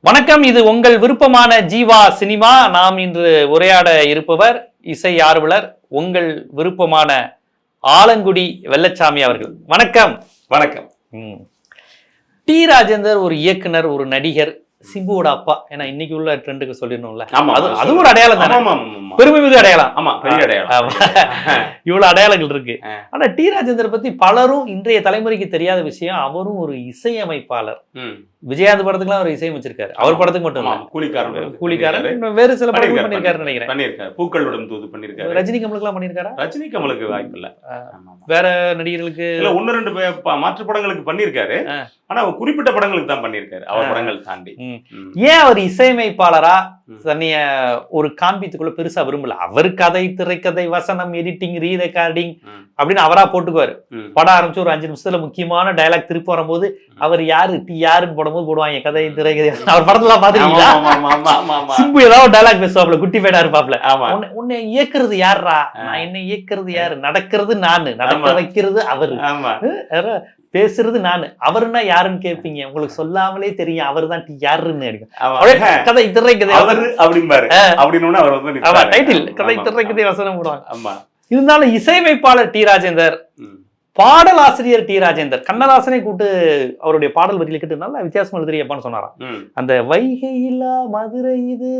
வணக்கம் இது உங்கள் விருப்பமான ஜீவா சினிமா. நாம் இன்று உரையாட இருப்பவர் இசை ஆர்வலர் உங்கள் விருப்பமான ஆலங்குடி வெள்ளச்சாமி அவர்கள். வணக்கம். வணக்கம். ம். டி. ராஜேந்தர் ஒரு இயக்குனர் ஒரு நடிகர். சிம்புவோட அப்பா. ஏன்னா இன்னைக்கு உள்ள ட்ரெண்டுக்கு சொல்லிடணும்ல. அது அது ஒரு அடையாளம் தானே. பெருமை மிகு அடையாளம். ஆமா பெரிய அடையாளம். இவ்வளவு அடையாளங்கள் இருக்கு. ஆனா டி. ராஜேந்தர் பத்தி பலரும் இன்றைய தலைமுறைக்கு தெரியாத விஷயம் அவரும் ஒரு இசையமைப்பாளர். விஜயாந்த் படத்துக்குலாம் அவர் இசையமைச்சிருக்காரு. அவர் படத்துக்கு மட்டும் கூலிக்காரன் கூலிக்காரன் வேறு சில படங்கள் பண்ணிருக்காரு, நினைக்கிறேன். பண்ணிருக்காரு பூக்கள் விடும் தூது பண்ணிருக்காரு ரஜினி கமலுக்குலாம் பண்ணிருக்காரா ரஜினி கமலுக்கு வாய்ப்பு இல்ல. வேற நடிகர்களுக்கு? இல்ல ஒன்னு ரெண்டு மாற்று படங்களுக்கு பண்ணிருக்காரு. ஆனா அவர் குறிப்பிட்ட படங்களுக்கு தான் பண்ணிருக்காரு அவர். படங்கள் தாண்டி. ஏன் அவர் இசையமைப்பாளரா. தன்னைய ஒரு காண்பித்துக்குள்ள பெருசா விரும்பல அவர் கதை திரைக்கதை வசனம் எடிட்டிங் ரீ ரெக்கார்டிங். அப்படின்னு அவரா போட்டுக்குவாரு. படம் ஆரம்பிச்சு ஒரு அஞ்சு நிமிஷத்துல முக்கியமான டயலாக் திருப்பி வரும்போது அவர் யாரு டி யாருன்னு போடும்போது போடுவாங்க கதை திரைக்கதை அவர் படத்துல பாத்துருக்கீங்களா ஆமா, ஆமா, ஆமா, ஆமா, ஆமா. சிம்பு ஏதாவது ஒரு டயலாக் பேசுவாப்ல குட்டி பேடா இருப்பாப்ல ஆமா. உன்னை- இயக்குறது யாருடா ஆ. நான் என்ன இயக்குறது யாரு நடக்கிறது நானு நடக்க. வைக்கிறது அவரு பேசுறது நானு. அவருன்னா யாருன்னு கேட்பீங்க உங்களுக்கு சொல்லாமலே தெரியும். அவர் தான் யாருன்னு கதை திரை கதை அவரு அப்படிம்பாரு. அப்படின்னு அவர் வந்து. டைட்டில் கதை திரை கதை வசனம் போடுவாங்க. ஆமா. இருந்தாலும் இசையமைப்பாளர் டி ராஜேந்தர். பாடல் ஆசிரியர் டி ராஜேந்தர். கண்ணதாசனை கூட்டு அவருடைய பாடல் வரியில கேட்டு நல்லா வித்தியாசமா எழுதுறியப்பான்னு சொன்னாராம். அந்த வைகை இல்லா மதுரை இது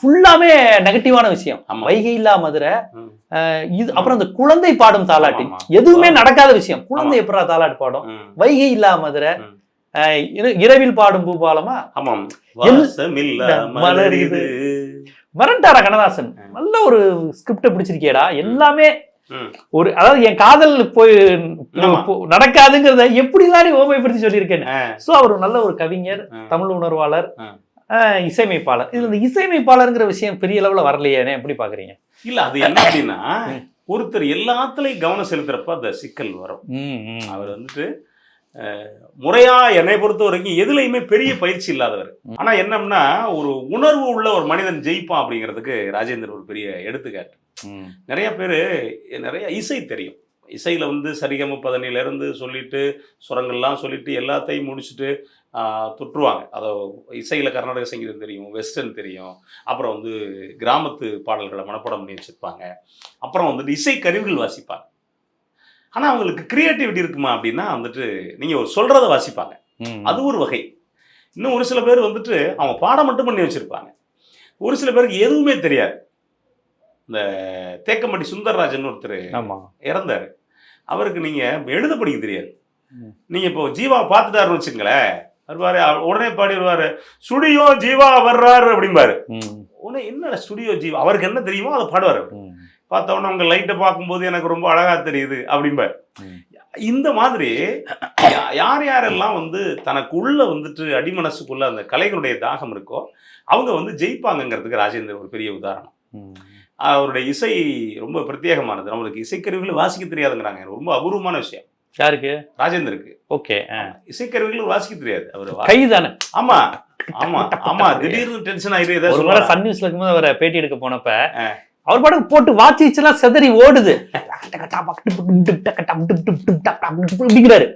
ஃபுல்லாமே நெகட்டிவான விஷயம். வைகை இல்லா மதுரை இது அப்புறம் அந்த குழந்தை பாடும் தாலாட்டு. எதுவுமே நடக்காத விஷயம். குழந்தை எப்படா தாலாட்டு பாடும். வைகை இல்லா மதுரை இரவில் பாடும் பூபாலமா? ஆமாம் மலரிது. மறண்டாரா கண்ணதாசன்? நல்ல ஒரு ஸ்கிரிப்ட பிடிச்சிருக்கியடா. எல்லாமே. ஒரு அதாவது என் காதல் போய் நடக்காதுங்கிறத எப்படிதான் நீ ஓமைப்படுத்தி சொல்லியிருக்கேன். சோ அவர் நல்ல ஒரு கவிஞர். தமிழ் உணர்வாளர் இசையமைப்பாளர் இதுல இந்த இசையமைப்பாளர்ங்கிற விஷயம் பெரிய அளவுல வரலையேன்னு எப்படி பாக்குறீங்க இல்ல அது என்ன அப்படின்னா. ஒருத்தர் எல்லாத்துலயும் கவனம் செலுத்துறப்ப அந்த சிக்கல் வரும். அவர் வந்துட்டு முறையா என்னை பொறுத்த வரைக்கும் எதுலையுமே பெரிய பயிற்சி இல்லாதவர். ஆனா என்னம்னா ஒரு உணர்வு உள்ள ஒரு மனிதன் ஜெயிப்பான் அப்படிங்கிறதுக்கு ராஜேந்தர் ஒரு பெரிய எடுத்துக்காட்டு. நிறைய பேர் நிறைய இசை தெரியும். இசையில வந்து சரிகம பதனில இருந்து சொல்லிட்டு சுரங்கள்லாம் சொல்லிட்டு எல்லாத்தையும் முடிச்சுட்டு தொற்றுவாங்க. அதை இசையில கர்நாடக சங்கீதம் தெரியும் வெஸ்டர்ன் தெரியும். அப்புறம் வந்து கிராமத்து பாடல்களை மனப்பாடம் பண்ணி வச்சிருப்பாங்க. அப்புறம் வந்துட்டு இசை கருவிகள் வாசிப்பாங்க. ஆனா அவங்களுக்கு கிரியேட்டிவிட்டி இருக்குமா அப்படின்னா வந்துட்டு நீங்க ஒரு சொல்றத வாசிப்பாங்க. அது ஒரு வகை. இன்னும் ஒரு சில பேர் வந்துட்டு அவங்க பாடம் மட்டும் பண்ணி வச்சிருப்பாங்க. ஒரு சில பேருக்கு எதுவுமே தெரியாது. இந்த தேக்கம்பட்டி சுந்தரராஜன் ஒருத்தர் இறந்தாரு. அவருக்கு நீங்க எழுத படிக்க தெரியாது. ம். நீங்க இப்போ ஜீவா பார்த்துட்டாருன்னு வச்சுங்களேன் வருவாரு உடனே பாடிடுவாரு ஸ்டுடியோ ஜீவா வர்றாரு அப்படிம்பாரு. உடனே என்ன ஸ்டுடியோ ஜீவா? அவருக்கு என்ன தெரியுமோ அதை பாடுவார் அவர். ம். பார்த்த உடனே உங்க லைட்டை பார்க்கும்போது எனக்கு ரொம்ப அழகா தெரியுது அப்படிம்பார். இந்த மாதிரி யார் யாரெல்லாம் வந்து தனக்குள்ள வந்துட்டு அடிமனசுக்குள்ள அந்த கலைகளுடைய தாகம் இருக்கோ அவங்க வந்து ஜெயிப்பாங்கங்கிறதுக்கு ராஜேந்தர் ஒரு பெரிய உதாரணம். அவருடைய இசை ரொம்ப பிரத்யேகமானது நம்மளுக்கு இசைக்கருவிகளை வாசிக்க தெரியாதுங்கிறாங்க ரொம்ப அபூர்வமான விஷயம் யாருக்கு ராஜேந்தருக்கு ஓகே இசைக்கருவிகள் வாசிக்க தெரியாது அவர் கை தானே ஆமா ஆமா ஆமா திடீர்னு டென்ஷன் ஆயிரு ஏதாவது ஒரு முறை சொல்லுவாரா? சன் நியூஸ்ல இருக்கும்போது அவரை பேட்டி எடுக்க போனப்ப. அவர் பாட்டுக்கு போட்டு வாட்ச் எல்லாம் செதறி ஓடுது. பிடிக்கிறாரு.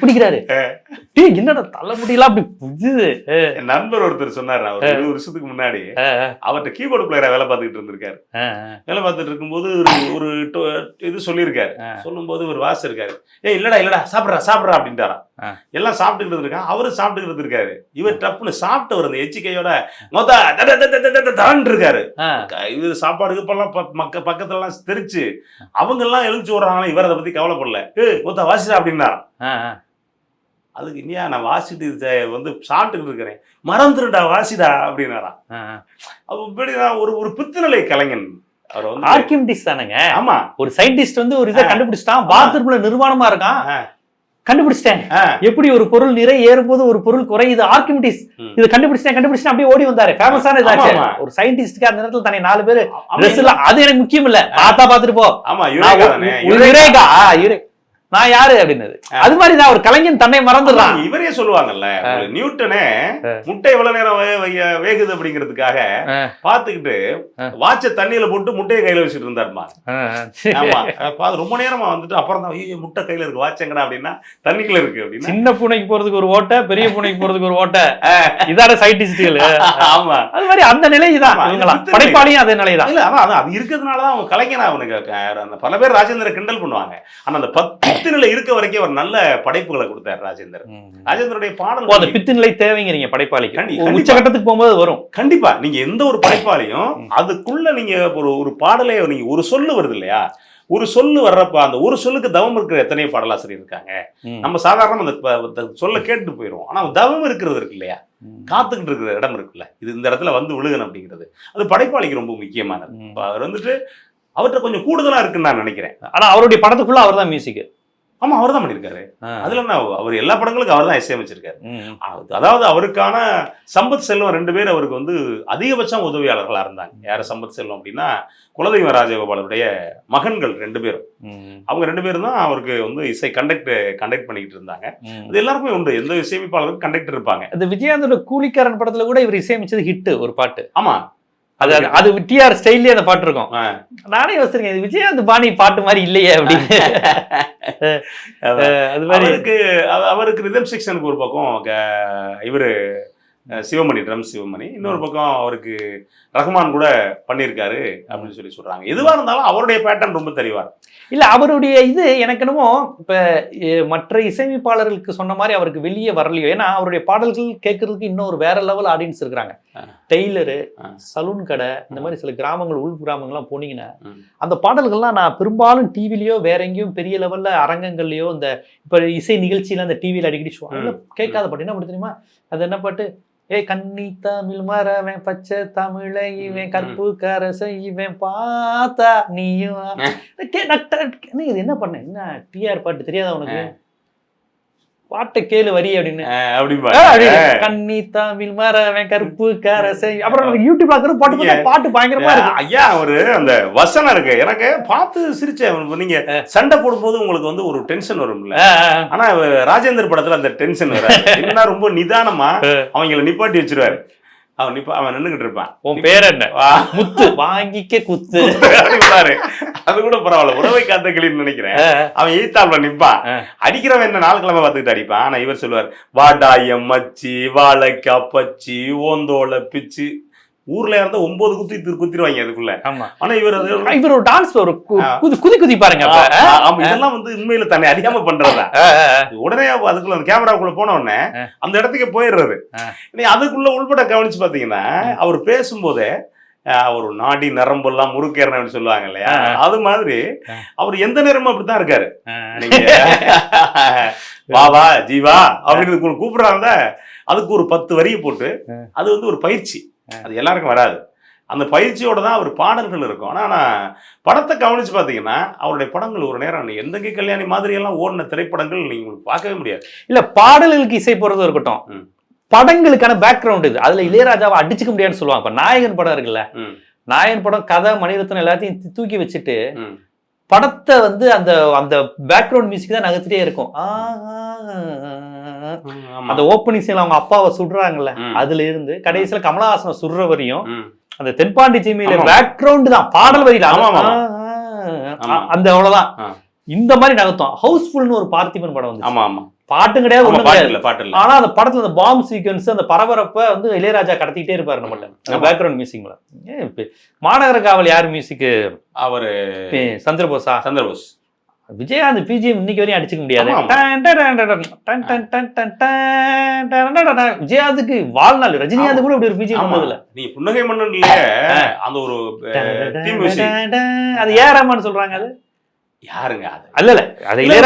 பிடிக்கிறாரு டேய், என்னடா தலைமுடியெல்லாம் அப்படி புஜுது என் நண்பர் ஒருத்தர் சொன்னாரு அவர் இருபது வருஷத்துக்கு முன்னாடி அவர்கிட்ட கீபோர்டு பிளேயரா வேலை பார்த்துக்கிட்டு இருந்திருக்காரு. வேலை பார்த்துட்டு இருக்கும்போது ஒரு- இது சொல்லியிருக்காரு. சொல்லும்போது ஒரு வாசம் இருக்காரு. ஏய் இல்லடா இல்லடா சாப்பிட்றா சாப்பிட்றா அப்படின்ட்டாராம் ஆ. எல்லாம் சாப்பிட்டுக்கிட்டு இருக்கான் அவரு சாப்பிட்டுக்கிட்டு இருக்காரு இவர் டப்புன்னு சாப்பிட்டவர் அந்த எச்சிக்கையோட மொத்த இருக்காரு இது சாப்பாடு இப்பெல்லாம் மக்க பக்கத்துல எல்லாம் தெரிச்சு அவங்க எல்லாம் எழுச்சி விடுறாங்களா இவர் அதை பத்தி கவலைப்படல. ஏ மொத்த வாசிடா அப்படின்னா. அதுக்கு இல்லையா நான் வாசிட்டு வந்து சாப்பிட்டுக்கிட்டு இருக்கிறேன். மறந்துடுடா வாசிடா அப்படின்னாராம் அப்ப இப்படி நான் ஒரு ஒரு பித்துநிலை கலைஞன். அவர் வந்து தானேங்க. ஆமா. ஒரு சயின்டிஸ்ட் வந்து ஒரு இதை. கண்டுபிடிச்சிட்டான் பாத்ரூம்ல நிர்வாணமா இருக்கான். கண்டுபிடிச்சிட்டேன். எப்படி ஒரு பொருள் நிறை ஏறும்போது ஒரு பொருள் குறையுது? ஆர்கிமிடிஸ் ம். இது கண்டுபிடிச்சிட்டேன் கண்டுபிடிச்சிட்டேன் அப்படியே ஓடி வந்தாரு. ஃபேமஸான இதாச்சு. ஒரு சயின்டிஸ்டுக்கு அந்த நேரத்துல தனி நாலு பேர் அது எனக்கு முக்கியம் இல்ல பார்த்தா பாத்துட்டு போ. ஆமா யுரேகா தானே நான் யாரு அப்படின்னது. அது மாதிரி தான் ஒரு கலைஞன் தன்னை மறந்துடுறான். இவரே சொல்லுவாங்கல்ல நியூட்டனே முட்டை எவ்வளவு நேரம் வேகுது அப்படிங்கிறதுக்காக. பாத்துக்கிட்டு வாட்ச தண்ணியில போட்டு முட்டையை கையில வச்சுட்டு இருந்தாருமா? ஆமா ரொம்ப நேரமா வந்துட்டு அப்புறம் தான் ஐயோ முட்டை கையில இருக்கு வாட்சங்கடா அப்படின்னா தண்ணிக்குள்ள இருக்கு அப்படின்னா. சின்ன பூனைக்கு போறதுக்கு ஒரு ஓட்டை பெரிய பூனைக்கு போறதுக்கு ஒரு ஓட்டை. இதான சயின்டிஸ்டுகள். ஆமா. அது மாதிரி அந்த நிலை தான். படைப்பாளியும் அதே நிலை தான். இல்ல அதான் அது- அது இருக்கிறதுனாலதான் அவங்க கலைஞனா அவனுக்கு பல பேர் ராஜேந்திர கிண்டல் பண்ணுவாங்க. ஆனா அந்த பத்து நிலை இருக்க வரைக்கும் அவர் நல்ல படைப்புகளை கொடுத்தாரு ராஜேந்தர் ராஜேந்திரனுடைய ஓ அந்த பாடல் பித்து நிலை தேவைங்கிறீங்க படைப்பாளிக்கு ஒரு. உச்சகட்டத்துக்கு போகும்போது வரும். கண்டிப்பா. நீங்க எந்த ஒரு படைப்பாளையும் அதுக்குள்ள நீங்க ஒரு ஒரு பாடலே நீங்க ஒரு சொல்லு வருது இல்லையா? ஒரு சொல்லு வர்றப்ப அந்த ஒரு சொல்லுக்கு தவம் இருக்கிற எத்தனையோ பாடலாசிரியர் இருக்காங்க. நம்ம சாதாரண அந்த சொல்ல கேட்டு போயிடுவோம். ஆனா தவம் இருக்கிறது இருக்கு இல்லையா. காத்துக்கிட்டு இருக்கிற இடம் இருக்குல்ல. இது இந்த இடத்துல வந்து விழுகணும் அப்படிங்கிறது. அது படைப்பாளிக்கு ரொம்ப முக்கியமானது. அவர் வந்துட்டு அவர்கிட்ட கொஞ்சம் கூடுதலா இருக்குன்னு நான் நினைக்கிறேன். ஆனா அவருடைய படத்துக்குள்ள அவர் தான் மியூசிக் ஆமா அவர் தான் பண்ணியிருக்காரு அதுல என்ன அவர் எல்லா படங்களுக்கும் அவர் தான் இசையமைச்சிருக்காரு அது- அதாவது அவருக்கான சம்பத் செல்வம் ரெண்டு பேர் அவருக்கு வந்து அதிகபட்சம் உதவியாளர்களா இருந்தாங்க. யார் சம்பத் செல்வம் அப்படின்னா குலதெய்வ ராஜகோபாலுடைய மகன்கள் ரெண்டு பேரும். அவங்க ரெண்டு பேரும் தான் அவருக்கு வந்து இசை கண்டக்ட் கண்டக்ட் பண்ணிக்கிட்டு இருந்தாங்க. அது எல்லாருக்குமே உண்டு. எந்த இசையமைப்பாளருக்கும் கண்டக்டர் இருப்பாங்க. இந்த விஜயாந்தோட கூலிக்காரன் படத்துல கூட இவர் இசையமைச்சது ஹிட் ஒரு பாட்டு. ஆமா. அது அது- டிஆர் ஸ்டைல்லே அந்த பாட்டு இருக்கும். நானே யோசிச்சிருக்கேன் இது விஜயகாந்த் பாணி பாட்டு மாதிரி இல்லையே அப்படின்னு. அது மாதிரி அவருக்கு அவ- அவருக்கு ரிதம் செக்ஷனுக்கு ஒரு பக்கம் இவரு சிவமணி ட்ரம் சிவமணி இன்னொரு பக்கம் அவருக்கு ரஹ்மான் கூட பண்ணியிருக்காரு அப்படின்னு சொல்லி சொல்றாங்க எதுவா இருந்தாலும் அவருடைய பேட்டர்ன் ரொம்ப தெளிவா இருக்கும். இல்ல அவருடைய இது எனக்கு என்னமோ இப்ப மற்ற இசையமைப்பாளர்களுக்கு சொன்ன மாதிரி அவருக்கு வெளியே வரலையோ ஏன்னா அவருடைய பாடல்கள் கேட்கறதுக்கு இன்னும் ஒரு வேற லெவல் ஆடியன்ஸ் இருக்கிறாங்க. டெய்லரு. சலூன் கடை இந்த மாதிரி சில கிராமங்கள் உள் கிராமங்கள்லாம் போனீங்கன்னா. அந்த பாடல்கள்லாம் நான் பெரும்பாலும் டிவிலயோ வேற எங்கேயும் பெரிய லெவல்ல அரங்கங்கள்லயோ இந்த இப்ப இசை நிகழ்ச்சியில அந்த டிவியில அடிக்கடி அதெல்லாம் கேட்காத பாட்டு என்ன பாட்டு தெரியுமா? அது என்ன பாட்டு? ஏ கண்ணி தமிழ் மரவன் பச்சை தமிழ இவன். கற்பு கரச இவன் பார்த்தா நீயும் இது என்ன பண்ண என்ன டிஆர் பாட்டு தெரியாதா உனக்கு? பாட்டை கேளு வரி அப்படின்னு. கண்ணி தமிழ் மரவன் கற்பு கரசை. அப்புறம் எனக்கு யூடியூப்ல இருக்கிற பாட்டு பாட்டு பயங்கரமா இருக்கு ஐயா அவரு அந்த வசனம் இருக்கு. எனக்கு பார்த்து சிரிச்சேன். நீங்க சண்டை போடும்போது உங்களுக்கு வந்து ஒரு டென்ஷன் வரும்ல. ஆனா ராஜேந்தர் படத்துல அந்த டென்ஷன் வராது. என்னன்னா ரொம்ப நிதானமா அவங்கள நிப்பாட்டி வச்சிருவாரு. அவன் நிப்பா அவன் நின்னுகிட்டு இருப்பான் உன் பேர் என்ன? முத்து. வாங்கிக்க குத்து. அது கூட பரவாயில்ல உறவை காத்த கிளின்னு நினைக்கிறேன் அவன் எய்த்தாப்ல நிப்பான். அடிக்கிறவன் என்ன நாலு கிழமை பார்த்துக்கிட்டு அடிப்பான் ஆனா இவர் சொல்லுவார் வாடாயம் மச்சி வாழைக்காய் பச்சி ஓந்தோல பிச்சு. ஊர்ல இருந்தா ஒன்பது குத்தி குத்திருவாங்க அதுக்குள்ள ஆனா இவர் இவர் ஒரு டான்ஸ் ஒரு. குதி குதி பாருங்க இதெல்லாம் வந்து உண்மையில தன்னை அறியாம பண்றதா. உடனே அதுக்குள்ள அந்த கேமராக்குள்ள போன உடனே. அந்த இடத்துக்கு போயிடுறது. நீ அதுக்குள்ள உள்பட கவனிச்சு பாத்தீங்கன்னா அவர் பேசும்போதே அவர் நாடி நரம்பெல்லாம் முறுக்கேறணும் சொல்லுவாங்க இல்லையா. அது மாதிரி. அவர் எந்த நேரமும் அப்படித்தான் இருக்காரு வா வா ஜீவா அப்படின்னு கூப்பிடுறாங்க அதுக்கு ஒரு பத்து வரியை போட்டு. அது வந்து ஒரு பயிற்சி அது எல்லாருக்கும் வராது. அந்த பயிற்சியோட தான் அவர் பாடல்கள் இருக்கும். ஆனா நான் படத்தை கவனிச்சு பாத்தீங்கன்னா அவருடைய படங்கள் ஒரு நேரம் எந்தகை கல்யாணி மாதிரி எல்லாம் ஓடின திரைப்படங்கள் நீங்க உங்களுக்கு பார்க்கவே முடியாது. இல்ல பாடல்களுக்கு இசை போறது இருக்கட்டும். படங்களுக்கான பேக்ரவுண்ட் இது. அதுல இளையராஜாவை அடிச்சுக்க முடியாதுன்னு சொல்லுவாங்க. இப்ப நாயகன் படம் இருக்குல்ல. நாயகன் படம் கதை மணிரத்னம் எல்லாத்தையும் தூக்கி வச்சுட்டு. படத்தை வந்து அந்த அந்த பேக்ரவுண்ட் மியூசிக் தான் நகர்த்திட்டே இருக்கும். அந்த ஓப்பனிங் சீன் அவங்க அப்பாவை சுடுறாங்கல்ல. அதுல இருந்து கடைசியில கமலஹாசனை சுடுற வரையும். அந்த தென்பாண்டி சீமையில ஆமா. பேக்ரவுண்ட் தான் பாடல் வரியில. அந்த அவ்வளவுதான். இந்த மாதிரி நகர்த்தும் ஹவுஸ்ஃபுல்னு ஒரு பார்த்திபன் படம் வந்து ஆமா ஆமா பாட்டும் கிடையாது ஒண்ணும் கிடையாது ஆனா அந்த படத்துல அந்த பாம் சீக்வன்ஸ் அந்த பரபரப்ப வந்து இளையராஜா கடத்திக்கிட்டே இருப்பாரு நம்மள பேக்ரவுண்ட் மியூசிக்ல மாநகர காவல் யார் மியூசிக்கு அவரு சந்திரபோஸா சந்திரபோஸ் விஜயகாந்த் பிஜிஎம் இன்னைக்கு வரையும் அடிச்சுக்க முடியாது விஜயகாந்துக்கு வாழ்நாள் ரஜினிகாந்த் கூட இப்படி ஒரு பிஜிஎம் வந்ததுல நீ புன்னகை மன்னன் இல்லையே அந்த ஒரு அது ஏறாமான்னு சொல்றாங்க அது யாருங்க அது? அல்ல அது இல்ல,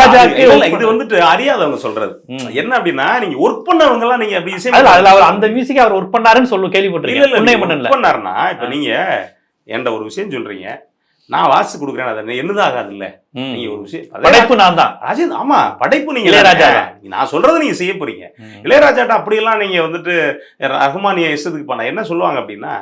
இது வந்துட்டு அறியாதவங்க சொல்றது. என்ன அப்படின்னா நீங்க ஒர்க் பண்ணவங்க எல்லாம் நீங்க அப்படி இசை அதுல அவர் அந்த மியூசிக் அவர் ஒர்க் பண்ணாருன்னு சொல்லு work பண்ணாருன்னா இப்ப நீங்க என்கிட்ட ஒரு விஷயம் சொல்றீங்க. நான் வாசிச்சு கொடுக்குறேன் அது என்னதான் ஆகாது இல்ல. நீங்க ஒரு விஷயம் படைப்பு நான் தான் ராஜேந்திர ஆமா படைப்பு நீங்க இளையராஜா. நான் சொல்றதை நீங்க செய்ய போறீங்க. இளையராஜாட்ட அப்படியெல்லாம் நீங்க வந்துட்டு ரஹ்மானிய இஷ்டத்துக்கு பண்ண என்ன சொல்லுவாங்க அப்படின்னா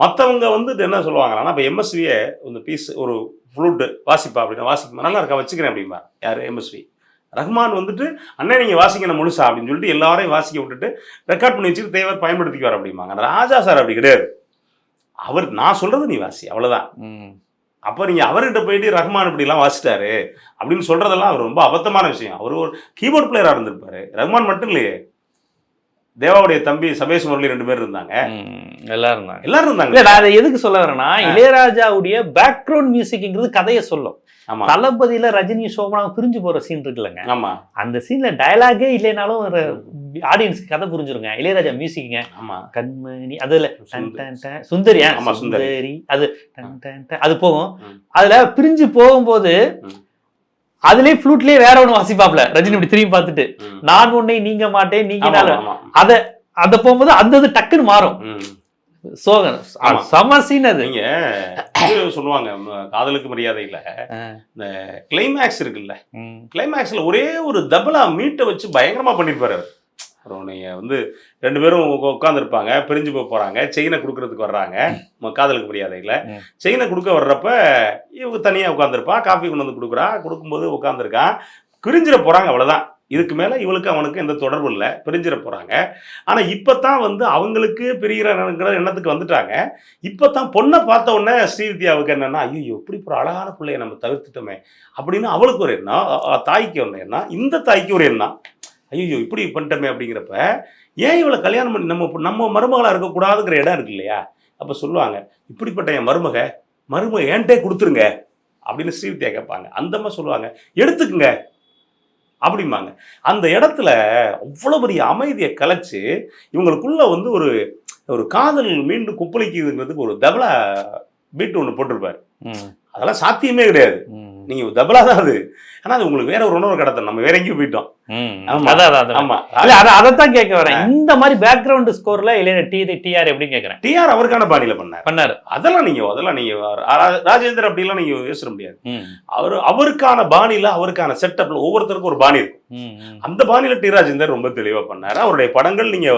மத்தவங்க வந்துட்டு என்ன சொல்லுவாங்கன்னா இப்போ எம்எஸ்வியை இந்த பீஸ் ஒரு ஃப்ளூட் வாசிப்பா அப்படின்னா வாசிப்பா. நல்லா இருக்கா? வச்சுக்கிறேன் அப்படிம்பா. யாரு? எம்எஸ்வி ரஹ்மான் வந்துட்டு அண்ணன் நீங்க வாசிக்கணும் முழுசா அப்படின்னு சொல்லிட்டு எல்லாரையும் வாசிக்க விட்டுட்டு ரெக்கார்ட் பண்ணி வச்சுட்டு தேவர் பயன்படுத்திக்குவார் அப்படிம்பாங்க. ராஜா சார் அப்படி கிடையாது. அவர் நான் சொல்றது நீ வாசி. அவ்வளவுதான். ம். அப்போ நீங்க அவர்கிட்ட போயிட்டு ரஹ்மான் இப்படிலாம் வாசிட்டாரு அப்படின்னு சொல்றதெல்லாம் அவர் ரொம்ப அபத்தமான விஷயம். அவர் ஒரு கீபோர்ட் பிளேயரா இருந்திருப்பாரு. ரஹ்மான் மட்டும் இல்லையே. தேவாவுடைய தம்பி சபேஷ் முரளி ரெண்டு பேர் இருந்தாங்க. எல்லாரும் தான் எல்லாரும் இருந்தாங்க. இல்ல நான் அதை எதுக்கு சொல்ல வரேன்னா இளையராஜாவுடைய பேக்ரவுண்ட் மியூசிக்ங்கிறது கதையை சொல்லும். தளபதியில ரஜினி சோமனா பிரிஞ்சு போற சீன் இருக்குல்லங்க. ஆமா. அந்த சீன்ல டயலாகே இல்லைனாலும் ஒரு ஆடியன்ஸ்க்கு கதை புரிஞ்சிருங்க. இளையராஜா மியூசிக்ங்க ஆமா. கண்மணி அதுல சுந்தரி. சுந்தரி அது அது போகும். அதுல பிரிஞ்சு போகும்போது. அதுலயே ஃப்ளூட்லயே வேற ஒண்ணு வாசிப்பாப்ல ரஜினி இப்படி திரும்பி பார்த்துட்டு. நான் உன்னை நீங்க மாட்டேன் நீங்க. அத அத போகும்போது அந்த இது டக்குன்னு மாறும். சோகன். செம சீன் அது நீங்க சொல்லுவாங்க காதலுக்கு மரியாதையில ஆ. இந்த கிளைமேக்ஸ் இருக்குல்ல. கிளைமேக்ஸ்ல ஒரே ஒரு தபலா மீட்டை வச்சு பயங்கரமா பண்ணிருப்பாரு அவர் அப்புறம் நீங்க வந்து ரெண்டு பேரும் உட்காந்துருப்பாங்க பிரிஞ்சு போக போறாங்க செயினை கொடுக்கறதுக்கு வர்றாங்க. காதலுக்கு மரியாதையில ம். செயினை கொடுக்க வர்றப்ப இவங்க தனியா உட்காந்துருப்பா காஃபி கொண்டு வந்து கொடுக்குறா கொடுக்கும்போது உட்காந்துருக்கான் பிரிஞ்சிட போறாங்க அவ்வளவுதான். இதுக்கு மேல இவளுக்கு அவனுக்கு எந்த தொடர்பு இல்லை. பிரிஞ்சிட போறாங்க. ஆனா இப்பதான் வந்து அவங்களுக்கு பிரிகிற எண்ணத்துக்கு வந்துட்டாங்க. இப்பதான் பொண்ணை பார்த்த உடனே ஸ்ரீவித்யாவுக்கு என்னன்னா ஐயோ இப்படி ஒரு அழகான பிள்ளைய நம்ம தவிர்த்துட்டோமே அப்படின்னு அவளுக்கு ஒரு எண்ணம் தாய்க்கு ஒன்று எண்ணம் இந்த தாய்க்கு ஒரு எண்ணம். ஐயோ இப்படி பண்ணிட்டோமே அப்படிங்கிறப்ப ஏன் இவளை கல்யாணம் பண்ணி நம்ம நம்ம மருமகளா இருக்கக்கூடாதுங்கிற இடம் இருக்கு இல்லையா? அப்ப சொல்லுவாங்க இப்படிப்பட்ட என் மருமக மருமக ஏன்ட்டே கொடுத்துருங்க அப்படின்னு ஸ்ரீவித்யா கேட்பாங்க. அந்த அம்மா சொல்லுவாங்க எடுத்துக்குங்க அப்படிம்பாங்க. அந்த இடத்துல அவ்வளோ பெரிய அமைதியை கலைச்சு இவங்களுக்குள்ள வந்து ஒரு ஒரு காதல் மீண்டும் குப்பளிக்குதுங்கிறதுக்கு ஒரு தபலா பீட் ஒன்று போட்டிருப்பாரு. அதெல்லாம் சாத்தியமே கிடையாது. நீங்க தபலா தான் அது. ஆனா அது உங்களுக்கு வேற ஒரு உணர்வு கடத்தணும். நம்ம வேற எங்கேயும் போயிட்டோம். அதான் கேட்க வரேன். இந்த மாதிரி பேக்ரவுண்ட் ஸ்கோர்ல இளைய டி டிஆர் எப்படின்னு கேக்குறேன் டிஆர் அவருக்கான பாணியில பண்ணார். பண்ணாரு. அதெல்லாம் நீங்க அதெல்லாம் நீங்க ராஜேந்தர் அப்படிலாம் நீங்க யோசிட முடியாது. அவர் அவருக்கான பாணியில அவருக்கான செட்டப்ல ஒவ்வொருத்தருக்கும் ஒரு பாணி இருக்கும். அந்த பாணியில டி ராஜேந்தர் ரொம்ப தெளிவா பண்ணாரு. அவருடைய படங்கள் நீங்க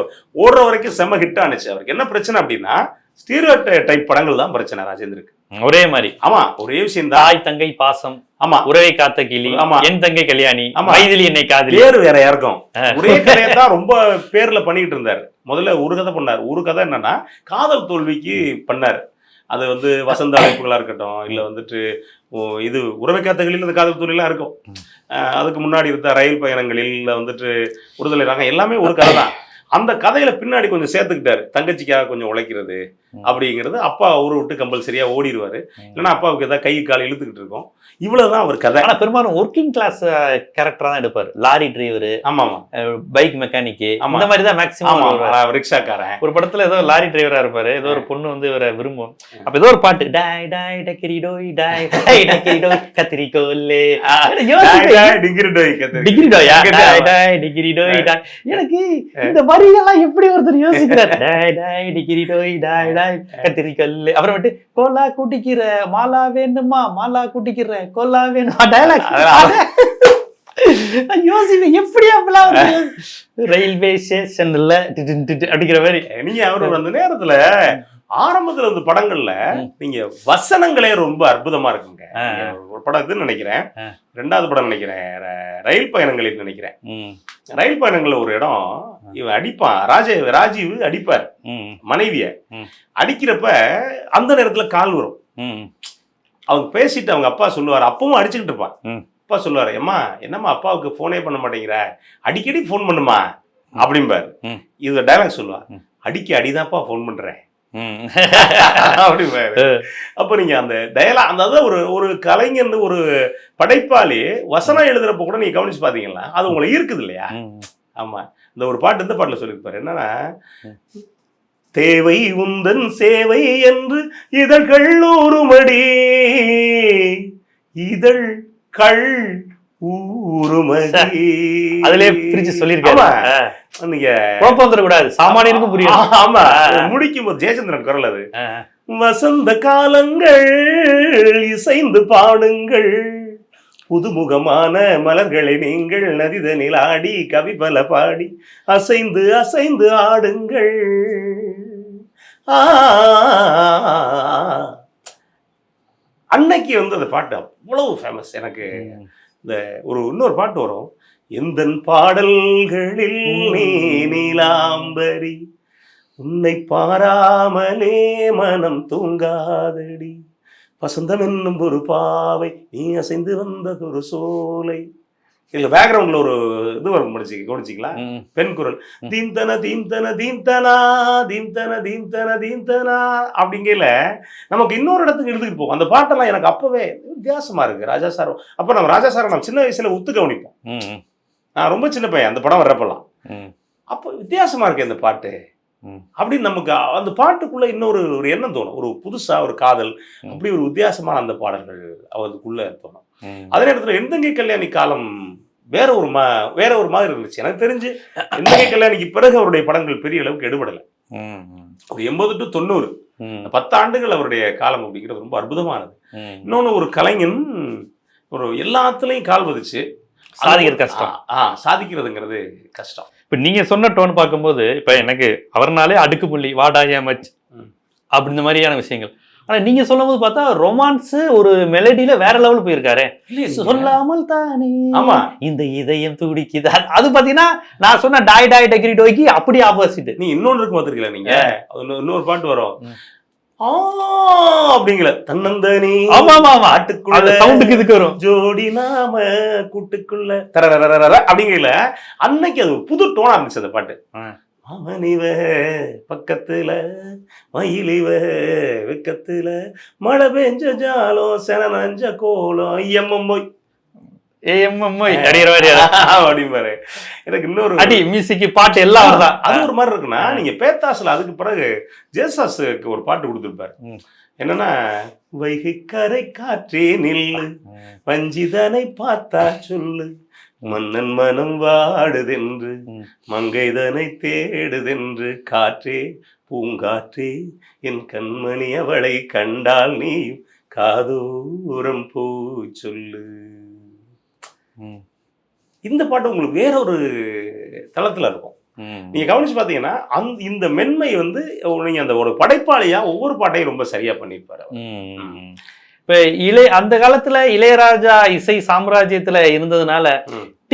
ஓடுற வரைக்கும் செம்ம ஹிட் ஆனுச்சு அவருக்கு என்ன பிரச்சனை அப்படின்னா ஸ்டீரியோ டைப் படங்கள் தான் பிரச்சனை ராஜேந்தருக்கு ஒரே மாதிரி. ஆமா ஒரே விஷயம் தாய் தங்கை பாசம் ஆமா. உறவை காத்த கிளி ஆமா. என் தங்கை கல்யாணி ஆமா. மைதிலி என்னை காதலி. பேர் வேற யாருக்கும். ஒரே கதையை தான் ரொம்ப பேர்ல பண்ணிட்டு இருந்தாரு. முதல்ல ஒரு கதை பண்ணார். ஒரு கதை என்னன்னா காதல் தோல்விக்கு பண்ணார். அது வந்து வசந்த அழைப்புகளா இருக்கட்டும் இல்ல வந்துட்டு இது உறவை காத்தகளில் இந்த காதல் தோல்விலாம் இருக்கும். அதுக்கு முன்னாடி இருந்த ரயில் பயணங்களில் இல்ல வந்துட்டு விடுதலை ராகம் எல்லாமே ஒரு கதை தான் அந்த கதையில பின்னாடி கொஞ்சம் சேர்த்துக்கிட்டாரு. தங்கச்சிக்காக கொஞ்சம் உழைக்கிறது. அப்படிங்கிறது அப்பா ஊரை விட்டு கம்பல்சரியா ஓடிடுவாரு. இல்லைன்னா அப்பாவுக்கு ஏதாவது கை கால் இழுத்துக்கிட்டு இருக்கும். இவ்வளவுதான் அவர் கதை. ஆனா பெரும்பாலும் ஒர்க்கிங் கிளாஸ் கேரக்டரா தான் எடுப்பாரு. லாரி டிரைவர் ஆமா ஆமா பைக் மெக்கானிக். இந்த மாதிரி தான் ஆமா, ரிக்ஷாக்காரன் ஒரு படத்துல ஏதோ லாரி டிரைவரா இருப்பாரு. ஏதோ ஒரு பொண்ணு வந்து இவரை விரும்பும். அப்ப ஏதோ ஒரு பாட்டு டாய் டாய் டக்கிரி டோய் டாய் டாய் டக்கிரி டோய் கத்திரி. கோல்லே டிகிரி டோயா டிகிரி டாய் டோய். டாய் டிகிரி டோய். டாய் எனக்கு இந்த வரியெல்லாம் எப்படி ஒருத்தர் யோசிக்கிறார்? டாய் டாய் டிகிரி டோய் டாய் டாய் கத்திரி கல்லு அப்புறமேட்டு கோலா குட்டிக்கிற மாலா வேணுமா? மாலா குட்டிக்கிற கோலா வேணுமா? டயலாக் யோசிப்பேன் எப்படி அப்பெல்லாம் வருது? ரயில்வே ஸ்டேஷன்ல அப்படிங்கிற மாதிரி. நீங்க அவரு அந்த நேரத்துல ஆரம்பத்துல இந்த படங்கள்ல. நீங்க வசனங்களே ரொம்ப அற்புதமா இருக்குங்க. ஒரு படம் இதுன்னு நினைக்கிறேன். ரெண்டாவது படம் நினைக்கிறேன். ரயில் பயணங்களில் நினைக்கிறேன். ரயில் பயணங்கள்ல ஒரு இடம் இவன் அடிப்பான். ராஜ ராஜீவ் அடிப்பார். மனைவிய. அடிக்கிறப்ப அந்த நேரத்துல கால் வரும். அவங்க பேசிட்டு அவங்க அப்பா சொல்லுவார். அப்பவும் அடிச்சுக்கிட்டு இருப்பான். அப்பா சொல்லுவாரு ஏம்மா என்னம்மா அப்பாவுக்கு ஃபோனே பண்ண மாட்டேங்கிற? அடிக்கடி ஃபோன் பண்ணுமா? அப்படிம்பாரு. இது டைலாக் சொல்லுவா. அடிக்க அடிதான்ப்பா ஃபோன் பண்றேன். ம். அப்படிம்பாரு அப்ப நீங்க அந்த டயலாக் அந்த ஒரு ஒரு கலைஞன் ஒரு படைப்பாளி வசனம் எழுதுறப்ப கூட நீங்க கவனிச்சு பாத்தீங்களா? அது உங்களை ஈர்க்குது இல்லையா. ஆமா. இந்த ஒரு பாட்டு இந்த பாட்டுல சொல்லியிருப்பாரு என்னன்னா. தேவை உந்தன் சேவை என்று இதழ்கள் ஊறுமடி இதழ் கள் ஊறுமடி அதுலயே பிரிச்சு. ஆ. நீங்க குழப்பம் வந்துடக்கூடாது. சாமானியனுக்கும் புரியும். ஆமா. முடிக்கும் போது ஜெயச்சந்திரன் குரல் அது. வசந்த காலங்கள் இசைந்து பாடுங்கள். புதுமுகமான மலர்களை நீங்கள் நதிதனில் ஆடி கவி பல பாடி அசைந்து அசைந்து ஆடுங்கள். அன்னைக்கு வந்து அந்த பாட்டு அவ்வளவு ஃபேமஸ் எனக்கு. இந்த ஒரு இன்னொரு பாட்டு வரும். எந்த பாடல்களில் நீ நீலாம்பரி உன்னை பாராமலே மனம் தூங்காதடி. வசந்தம் என்னும் ஒரு பாவை நீ அசைந்து வந்ததொரு சோலை இதுல பேக்ரவுண்ட்ல ஒரு இது வரும் முடிச்சு கவனிச்சிங்களா. பெண் குரல். தீம்தன தீம்தன தீம்தனா தீம்தன தீம்தன தீம்தனா அப்படிங்கல நமக்கு இன்னொரு இடத்துக்கு எடுத்துக்கிட்டு போகும் அந்த பாட்டெல்லாம் எனக்கு அப்பவே வித்தியாசமா இருக்கு ராஜா சார் அப்ப நம்ம ராஜா சாரை நம்ம சின்ன வயசுல ஒத்து கவனிப்போம் நான் ரொம்ப சின்ன பையன் அந்த படம் வர்றப்பெல்லாம். அப்போ வித்தியாசமா இருக்கு இந்த பாட்டு. அப்படின்னு நமக்கு அந்த பாட்டுக்குள்ள இன்னொரு ஒரு எண்ணம் தோணும் ஒரு புதுசா ஒரு காதல். அப்படி ஒரு வித்தியாசமான அந்த பாடல்கள் அவருக்குள்ள தோணும். அதே நேரத்துல எந்தங்கை கல்யாணி காலம் வேற ஒரு மா வேற ஒரு மாதிரி இருந்துச்சு. எனக்கு தெரிஞ்சு எந்தங்கை கல்யாணிக்கு பிறகு அவருடைய படங்கள் பெரிய அளவுக்கு எடுபடல. ஒரு எண்பது டு தொண்ணூறு. பத்து ஆண்டுகள் அவருடைய காலம் அப்படிங்கிறது ரொம்ப அற்புதமானது. ம். இன்னொன்னு ஒரு கலைஞன் ஒரு எல்லாத்துலயும் கால் பதிச்சு சாதிக்கிறது கஷ்டம். ஆ, சாதிக்கிறதுங்கிறது கஷ்டம். இப்ப நீங்க சொன்ன டோன் பார்க்கும்போது இப்ப எனக்கு அவர்னாலே அடுக்கு புள்ளி வாடாயா மச் ம். அப்படி இந்த மாதிரியான விஷயங்கள். ஆனா நீங்க சொல்லும்போது பார்த்தா ரொமான்ஸ் ஒரு மெலடியில வேற லெவல் போயிருக்காரு. சொல்லாமல் தானே. ஆமா. இந்த இதயம் துடிக்குது? அது- பாத்தீங்கன்னா நான் சொன்ன டாய் டாய் டெக்ரி டோய்க்கு அப்படி ஆப்போசிட் நீ இன்னொன்னு இருக்கு பாத்துருக்கீங்களா நீங்க? அது இன்னொரு- பாட்டு வரும். அப்படிங்கல. தன்னந்தனி ஆமா ஆமா ஆமா ஆட்டுக்குள்ள சவுண்டுக்கு இதுக்கு வரும். ஜோடி நாம கூட்டுக்குள்ள. தரரரரர அப்படிங்கல. அன்னைக்கு அது புது டோனா இருந்துச்சு அந்த பாட்டு. ஆ. அவனிவ பக்கத்துல மயிலிவ வெக்கத்துல மழை பெஞ்ச ஜாலம் சென நஞ்ச கோலம் எம்மம்மோய் ஏஎம்எம்ஐ அடிக்கிற மாதிரி. அப்படிம்பாரு எனக்கு இன்னொரு அடி மியூசிக் பாட்டு எல்லாம் வருதான் அது ஒரு மாதிரி இருக்குன்னா நீங்க பேத்தாஸ்ல அதுக்கு பிறகு ஜேசாஸுக்கு ஒரு பாட்டு கொடுத்துருப்பாரு. என்னன்னா வைகை கரை காற்றே நில்லு வஞ்சிதனை பார்த்தா சொல்லு மன்னன் மனம் வாடுதென்று. மங்கைதனை தேடுதென்று காற்றே பூங்காற்றே என் கண்மணி அவளை கண்டால் நீ காதூரம் போ சொல்லு. இந்த பாட்டு உங்களுக்கு வேற ஒரு தளத்துல இருக்கும். நீங்க கவனிச்சு பாத்தீங்கன்னா அந்த இந்த மென்மை வந்து நீங்க அந்த ஒரு படைப்பாளியா ஒவ்வொரு பாட்டையும் ரொம்ப சரியா பண்ணியிருப்பாரு. இப்ப இளைய அந்த காலத்துல இளையராஜா இசை சாம்ராஜ்யத்துல இருந்ததுனால.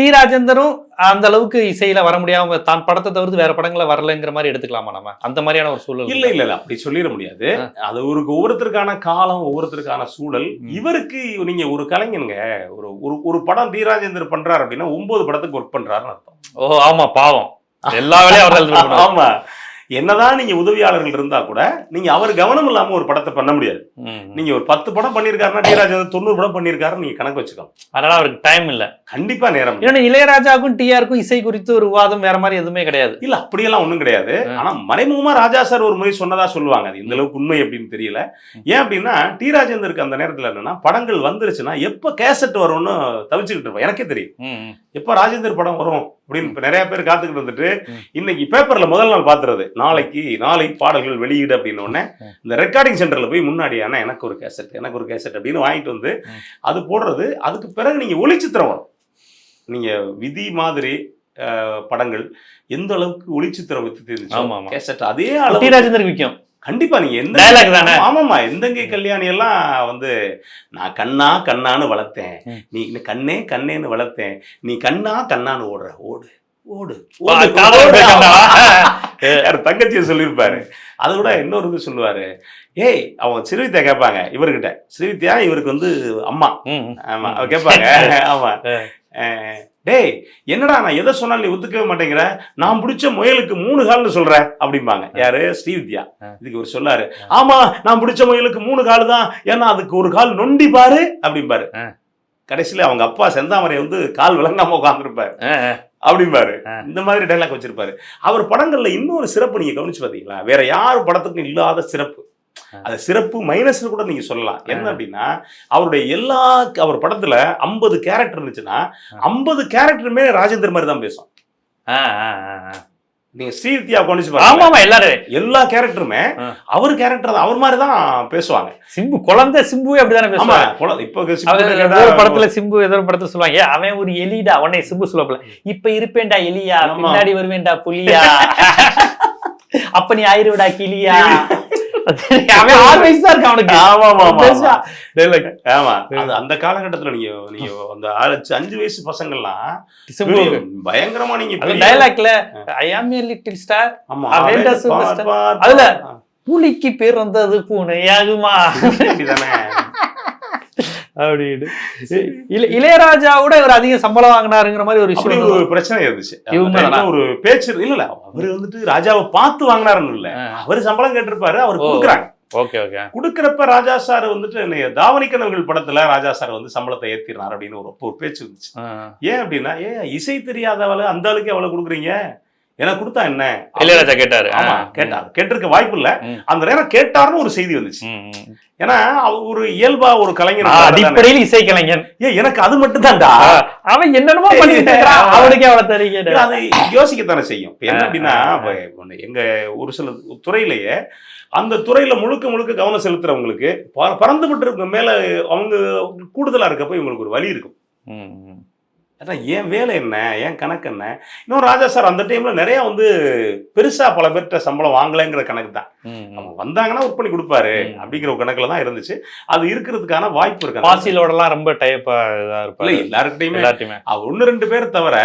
டி ராஜேந்தரும் அந்த அளவுக்கு இசையில வர முடியாம தான் படத்தை தவிர்த்து வேற படங்களை வரலைங்கிற மாதிரி எடுத்துக்கலாமா நம்ம? அந்த மாதிரியான ஒரு சூழல் இல்ல இல்ல இல்ல. அப்படி சொல்லிட முடியாது. அது ஒரு ஒவ்வொருத்தருக்கான காலம் ஒவ்வொருத்தருக்கான சூழல். இவருக்கு நீங்க ஒரு கலைஞனுங்க ஒரு ஒரு ஒரு படம் டி ராஜேந்தர் பண்றாரு அப்படின்னா ஒன்பது படத்துக்கு ஒர்க் பண்றாருன்னு அர்த்தம். ஓ ஆமா பாவம். எல்லா வேலையும் அவர் ஆமா. என்னதான் நீங்க உதவியாளர்கள் இருந்தா கூட நீங்க அவர் கவனம் இல்லாம ஒரு படத்தை பண்ண முடியாது. நீங்க ஒரு பத்து படம் பண்ணிருக்காருன்னா டி ராஜேந்தர் தொண்ணூறு படம் பண்ணிருக்காருன்னு நீங்க கணக்கு வச்சுக்கோங்க. அதனால அவருக்கு டைம் இல்ல. கண்டிப்பா நேரம். இன்னொன்னு இளையராஜாவுக்கும் டிஆருக்கும் இசை குறித்து ஒரு விவாதம் வேற மாதிரி எதுவுமே கிடையாது. இல்ல அப்படியெல்லாம் ஒண்ணும் கிடையாது. ஆனா மறைமுகமா ராஜா சார் ஒரு முறை சொன்னதா சொல்லுவாங்க. அது இந்த அளவுக்கு உண்மை அப்படின்னு தெரியல. ஏன் அப்படின்னா டி ராஜேந்தருக்கு அந்த நேரத்துல என்னன்னா படங்கள் வந்துருச்சுன்னா எப்ப கேசட் வரும்னு தவிச்சுக்கிட்டு இருப்பேன் எனக்கே தெரியும். எப்ப ராஜேந்தர் படம் வரும்? அப்படின்னு இப்ப நிறைய பேர் காத்துக்கிட்டு வந்துட்டு. இன்னைக்கு பேப்பர்ல முதல் நாள் பாத்துறது நாளைக்கு நாளை பாடல்கள் வெளியீடு அப்படின்னு உடனே. இந்த ரெக்கார்டிங் சென்டர்ல போய் முன்னாடி ஆனா எனக்கு ஒரு கேசட் எனக்கு ஒரு கேசட் அப்படின்னு வாங்கிட்டு வந்து. அது போடுறது அதுக்கு பிறகு நீங்க ஒளிச்சித்திரம் வரும் நீங்க விதி மாதிரி படங்கள் எந்த அளவுக்கு ஒளிச்சித்திரம் வித்து தெரிஞ்சு. கேசட் அதே அளவு ராஜேந்தருக்கு விற்கும் கண்டிப்பா நீங்க எந்த Dialogue தானே? ஆமாமா எந்தங்கை கல்யாணி எல்லாம் வந்து நான் கண்ணா கண்ணான்னு வளர்த்தேன். நீ கண்ணே கண்ணேன்னு வளர்த்தேன். நீ கண்ணா கண்ணான்னு ஓடுற. ஓடு ஓடு தங்கச்சியை சொல்லியிருப்பாரு. அது கூட இன்னொரு இது சொல்லுவாரு. ஏய் அவன் சிறுவித்தியா? கேட்பாங்க இவர்கிட்ட. சிறுவித்தியா? இவருக்கு வந்து அம்மா. ஆமா அவ கேட்பாங்க. ஆமா. டேய் என்னடா நான் எதை சொன்னாலும் நீ ஒத்துக்கவே மாட்டேங்கிற? நான் பிடிச்ச முயலுக்கு மூணு கால்னு சொல்ற அப்படிம்பாங்க. யாரு? ஸ்ரீவித்யா. இதுக்கு ஒரு சொல்லாரு. ஆமா நான் பிடிச்ச முயலுக்கு மூணு கால் தான். ஏன்னா அதுக்கு ஒரு கால் நொண்டி பாரு அப்படிம்பாரு. கடைசியில அவங்க அப்பா செந்தாமரை வந்து கால் விளங்காம உட்காந்துருப்பாரு. அப்படிம்பாரு. இந்த மாதிரி டைலாக் வச்சிருப்பாரு. அவர் படங்கள்ல இன்னொரு சிறப்பு நீங்க கவனிச்சு பாத்தீங்களா? வேற யார் படத்துக்கும் இல்லாத சிறப்பு. அது சிறப்பு மைனஸ் கூட நீங்க சொல்லலாம். என்ன. அப்படின்னா அவருடைய எல்லா அவர் படத்துல ஐம்பது கேரக்டர் இருந்துச்சுன்னா. ஐம்பது கேரக்டருமே ராஜேந்தர் மாதிரி தான் பேசும். நீங்க ஸ்ரீவித்யா கவனிச்சு ஆமா எல்லாரும் எல்லா கேரக்டருமே. அவர் கேரக்டர் தான் அவர் மாதிரி தான் பேசுவாங்க. சிம்பு குழந்தை சிம்புவே அப்படிதானே பேசுவாங்க இப்போ படத்துல சிம்பு ஏதோ படத்துல சொல்லுவாங்க. "ஏய், அவன் ஒரு எலிடா உடனே சிம்பு சொல்லுவாப்ல இப்ப இருப்பேன்டா எலியா ஆமா. பின்னாடி வருவேன்டா புலியா. அப்ப நீ ஆயிருவிடா கிளியா. அவன் ஆறு வயசு தான் இருக்கு அவனுக்கு. ஆமா ஆமா. ஆமா அந்த காலகட்டத்துல நீங்க நீங்க அந்த ஆறு அஞ்சு வயசு பசங்கள்லாம் பயங்கரமா நீங்க டயலாக்ல ஐ ஆம். ஏ லிட்டில் ஸ்டார் ஆமா பார், பிறந்தது பூனையாகுமா அப்படிதானே. அப்படின்னு. இளைய- இளையராஜாவோட இவர் அதிக சம்பளம் வாங்கினாருங்கிற மாதிரி ஒரு விஷயம் ஒரு பிரச்சனை இருந்துச்சு. இவங்க? ஒரு பேச்சு இல்ல இல்ல. அவரு வந்துட்டு ராஜாவை பார்த்து வாங்கினாருன்னு இல்ல. அவரு சம்பளம் கேட்டிருப்பாரு அவர். கொடுக்குறாங்க. Okay okay. கொடுக்கறப்ப ராஜா சார் வந்துட்டு என்னைய தாவணிக்கனவர்கள் படத்துல ராஜா சார் வந்து சம்பளத்தை ஏத்திடுறாரு அப்படின்னு ஒரு ஒரு பேச்சு இருந்துச்சு. ஏன் அப்படின்னா ஏன் இசை தெரியாதவள அந்த ஆளுக்கு எவ்வளவு கொடுக்குறீங்க? எனக்கு கொடுத்தா என்ன? இளையராஜா கேட்டாரு. ஆமா கேட்டார் கேட்டிருக்க வாய்ப்பு இல்ல. அந்த நேரம் கேட்டாருன்னு ஒரு செய்தி வந்துச்சு. ஏன்னா ஒரு இயல்பா ஒரு கலைஞர். அடிப்படையில் இசை கலைஞன் ஏன் எனக்கு அது மட்டும் தான்டா அவன் என்னென்னமோ பண்ணிட்டு அவனுக்கே அவ்வளவு தெரியுது அது யோசிக்கத்தானே செய்யும். என்ன அப்படின்னா எங்க ஒரு சில துறையிலேயே அந்த துறையில முழுக்க முழுக்க கவனம் செலுத்துறவங்களுக்கு பறந்துபட்டு மேல அவங்க கூடுதலா இருக்கப்ப இவங்களுக்கு ஒரு வழி இருக்கும். அதான் ஏன் வேலை என்ன? ஏன் கணக்கு என்ன? இன்னும் ராஜா சார் அந்த டைம்ல நிறைய வந்து பெருசா பல பேர்கிட்ட சம்பளம் வாங்கலைங்கிற கணக்கு தான். அவங்க வந்தாங்கன்னா ஒர்க் பண்ணி கொடுப்பாரு. அப்படிங்கிற ஒரு கணக்குல தான் இருந்துச்சு. அது இருக்கிறதுக்கான வாய்ப்பு இருக்கு. பாசிலோட எல்லாம் ரொம்ப டைப்பா இதா இல்ல இருப்பாரு எல்லாருக்கிட்டையுமே எல்லாத்தையுமே அவர் ஒன்று ரெண்டு பேர் தவிர.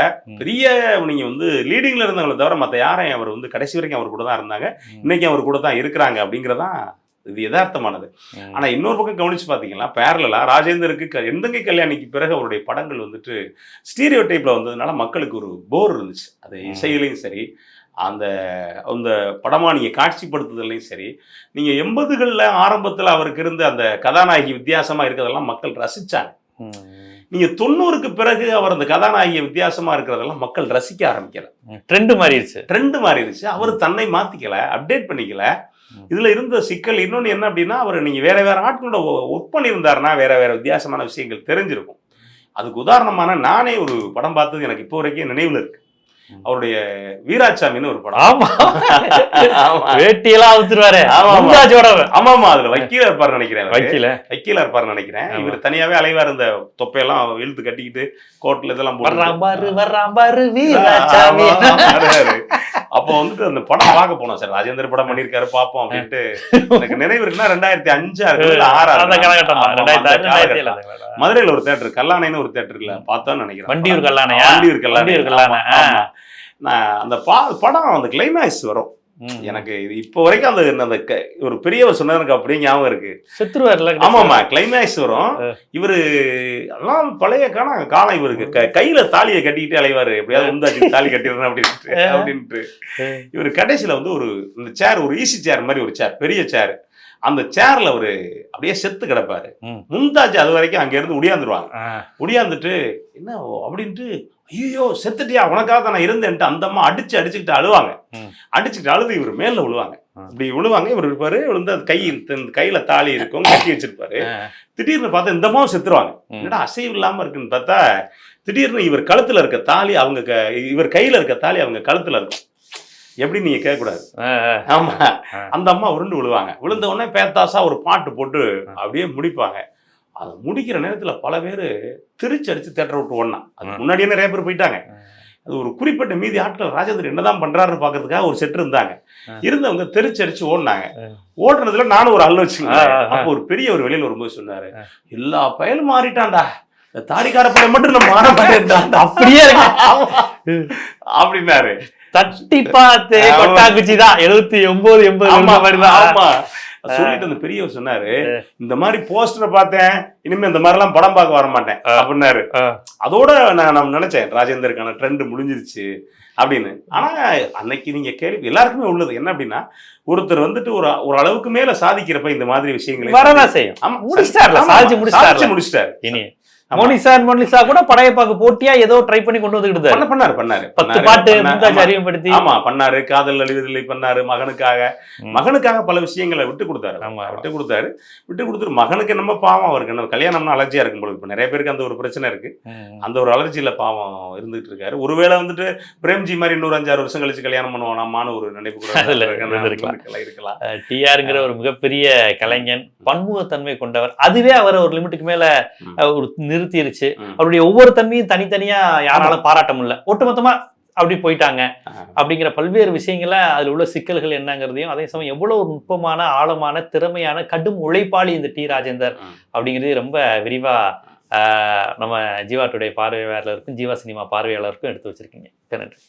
பெரிய நீங்க வந்து லீடிங்ல இருந்தவங்களை தவிர மற்ற யாரையும் அவர் வந்து கடைசி வரைக்கும் அவர் கூட தான் இருந்தாங்க. இன்னைக்கு அவர் கூட தான் இருக்கிறாங்க அப்படிங்கறதான் இது யதார்த்தமானது. ஆனா இன்னொரு பக்கம் கவனிச்சு பாத்தீங்கன்னா பேரலா ராஜேந்தருக்கு எந்தங்கை கல்யாணிக்கு பிறகு அவருடைய படங்கள் வந்துட்டு ஸ்டீரியோ டைப்ல வந்ததுனால மக்களுக்கு ஒரு போர் இருந்துச்சு அது. இசையிலையும் சரி அந்த அந்த படமா நீங்க காட்சிப்படுத்துதலையும் சரி நீங்க எண்பதுகள்ல ஆரம்பத்துல அவருக்கு இருந்த அந்த கதாநாயகி வித்தியாசமா இருக்கிறதெல்லாம் மக்கள் ரசிச்சாங்க நீங்க தொண்ணூறுக்கு பிறகு அவர் அந்த கதாநாயகி வித்தியாசமா இருக்கிறதெல்லாம் மக்கள் ரசிக்க ஆரம்பிக்கல. ட்ரெண்ட் மாறிடுச்சு ட்ரெண்ட் மாறிடுச்சு அவர் தன்னை மாத்திக்கல அப்டேட் பண்ணிக்கல. இதுல இருந்த சிக்கல் இன்னொன்னு என்ன அப்படின்னா அவர் நீங்க வேற வேற ஆட்களோட ஒர்க் பண்ணியிருந்தாருன்னா வேற வேற வித்தியாசமான விஷயங்கள் தெரிஞ்சிருக்கும். அதுக்கு உதாரணமான நானே ஒரு படம் பார்த்தது எனக்கு இப்போ வரைக்கும் நினைவுல இருக்கு. அவருடைய வீராசாமின்னு ஒரு படம். ஆமா. வேட்டியெல்லாம் அவுத்துருவாரு. ஆமா, ஆமா. அதுல வக்கீலா இருப்பாரு நினைக்கிறேன். வைக்கல? வக்கீலா இருப்பாரு நினைக்கிறேன். இவர் தனியாவே அலைவார் இந்த தொப்பையெல்லாம் இழுத்து கட்டிக்கிட்டு கோட்ல இதெல்லாம் வர்றான் அப்போ வந்துட்டு அந்த படம் பார்க்க போனோம். சார் ராஜேந்திர படம் பண்ணிருக்காரு பாப்போம் அப்படின்ட்டு. எனக்கு நினைவு இருக்குன்னா ரெண்டாயிரத்தி அஞ்சா இருக்கு ஆறா ஆறு. மதுரையில ஒரு தேட்டர் கல்லானைன்னு ஒரு தேட்டர் இல்ல பார்த்தோன்னு நினைக்கிறேன். வண்டியூர் கல்லானையா வண்டியூர் ஆமா. நான் அந்த பா படம் அந்த கிளைமேக்ஸ் வரும். எனக்கு இது இப்போ வரைக்கும் அந்த அந்த ஒரு பெரியவர் சொன்னது எனக்கு அப்படியே ஞாபகம் இருக்கு. செத்துருவார்ல ஆமாமா கிளைமேக்ஸ் வரும். இவரு எல்லாம் பழைய காலம் காலம் இவருக்கு. கையில தாலியை கட்டிக்கிட்டு அலைவாரு. எப்படியாவது உந்தாச்சு தாலி கட்டிடுறேன் அப்படின்ட்டு. அப்படின்ட்டு. இவர் கடைசியில வந்து ஒரு இந்த சேர் ஒரு ஈஸி சேர் மாதிரி ஒரு சேர் பெரிய சேர் அந்த சேர்ல ஒரு அப்படியே செத்து கிடப்பாரு. மும்தாஜ் அது வரைக்கும் அங்க இருந்து உடியாந்துருவாங்க. உடியாந்துட்டு என்ன அப்படின்ட்டு ஐயோ செத்துட்டியா உனக்காக தான் நான் இருந்தேன்ட்டு அந்த அம்மா அடிச்சு அடிச்சுக்கிட்டு அழுவாங்க ம். அடிச்சுக்கிட்டு அழுது இவர் மேல விழுவாங்க. இப்படி விழுவாங்க இவர் இருப்பாரு விழுந்து அந்த கை கையில தாலி இருக்கும் கட்டி வச்சிருப்பாரு. திடீர்னு பார்த்தா இந்த அம்மாவும் செத்துருவாங்க. என்னடா அசைவு இல்லாம இருக்குன்னு பார்த்தா திடீர்னு இவர் கழுத்துல இருக்க தாலி அவங்க இவர் கையில இருக்க தாலி அவங்க கழுத்துல இருக்கும் எப்படி நீங்க கேட்கக்கூடாது. ஆமா. அந்த அம்மா உருண்டு விழுவாங்க. விழுந்த உடனே பேத்தாசா ஒரு பாட்டு போட்டு அப்படியே முடிப்பாங்க. அது முடிக்கிற நேரத்துல பல பேர் திருச்சி அடிச்சு தேட்டரை விட்டு ஓடலாம் அது. முன்னாடியே நிறைய பேர் போயிட்டாங்க. அது ஒரு குறிப்பிட்ட மீதி ஆட்கள் ராஜேந்திரன் என்னதான் பண்றாருன்னு பாக்கிறதுக்காக ஒரு செட் இருந்தாங்க. இருந்தவங்க தெரிச்சு அடிச்சு ஓடினாங்க. ஓடுனதுல நானும் ஒரு ஆ, ஆ. அப்போ ஒரு பெரிய ஒரு வெளியில வரும்போது சொன்னாரு. எல்லா பயலும் மாறிட்டான்டா. இந்த தாடிக்கார பையன் மட்டும் நம்ம மாற மாட்டேன்டா அப்படியே அப்படின்னாரு. தட்டி பார்த்து. கொட்டாக்குச்சி தான் எழுபத்தி ஒன்பது எண்பது ஆமா சொல்லிட்டு அந்த பெரியவர் சொன்னாரு இந்த மாதிரி போஸ்டரை பார்த்தேன் இனிமே இந்த மாதிரி எல்லாம் படம் பார்க்க வர மாட்டேன். அப்படின்னாரு. அதோட நான் நான் நினைச்சேன் ராஜேந்தருக்கான ட்ரெண்ட் முடிஞ்சிருச்சு அப்படின்னு. ஆனா அன்னைக்கு நீங்க கேள்வி எல்லாருக்குமே உள்ளது. என்ன அப்படின்னா ஒருத்தர் வந்துட்டு ஒரு ஒரு அளவுக்கு மேல சாதிக்கிறப்ப இந்த மாதிரி விஷயங்களை வரதான் செய்யும். ஆமா, சாதிச்சு முடிச்சிட்டாரு. மோனிசா மோனிசா கூட படையப்பாக்கு போட்டியா ஏதோ ட்ரை பண்ணி கொண்டு வந்துக்கிட்டு பண்ண பண்ணாரு பண்ணாரு. பத்து பாட்டு. மும்தாஜ். அறிமுகப்படுத்தி. ஆமா பண்ணாரு. காதல் அழிவதில்லை பண்ணாரு மகனுக்காக. மகனுக்காக பல விஷயங்களை விட்டு கொடுத்தாரு. விட்டு கொடுத்தாரு. விட்டு கொடுத்துட்டு மகனுக்கு என்னமோ பாவம் அவருக்கு. என்ன கல்யாணம்னா அலர்ஜியா இருக்கும் போல. இப்ப நிறைய பேருக்கு அந்த ஒரு பிரச்சனை இருக்கு. அந்த ஒரு அலர்ஜியில பாவம் இருந்துகிட்டு இருக்காரு. ஒருவேளை வந்துட்டு பிரேம்ஜி மாதிரி இன்னொரு அஞ்சாறு வருஷம் கழிச்சு கல்யாணம் பண்ணுவானாமான்னு ஒரு நினைப்பு கூட இருக்கலாம். டிஆருங்கிற ஒரு மிகப்பெரிய கலைஞன் பன்முகத்தன்மை கொண்டவர். அதுவே அவரை ஒரு லிமிட்டுக்கு மேல ஒரு நிறுத்திருச்சு. அவருடைய ஒவ்வொரு தன்மையும் தனித்தனியா யாராலும் பாராட்ட முடியல. ஒட்டுமொத்தமா அப்படி போயிட்டாங்க. அப்படிங்கிற பல்வேறு விஷயங்கள அதில் உள்ள சிக்கல்கள் என்னங்கிறதையும் அதே சமயம் எவ்வளவு நுட்பமான ஆழமான திறமையான கடும் உழைப்பாளி இந்த டி ராஜேந்தர். அப்படிங்கிறது ரொம்ப விரிவா ஆஹ், நம்ம ஜீவா டுடே பார்வையாளருக்கும் ஜீவா சினிமா பார்வையாளருக்கும் எடுத்து வச்சிருக்கீங்க. நன்றி.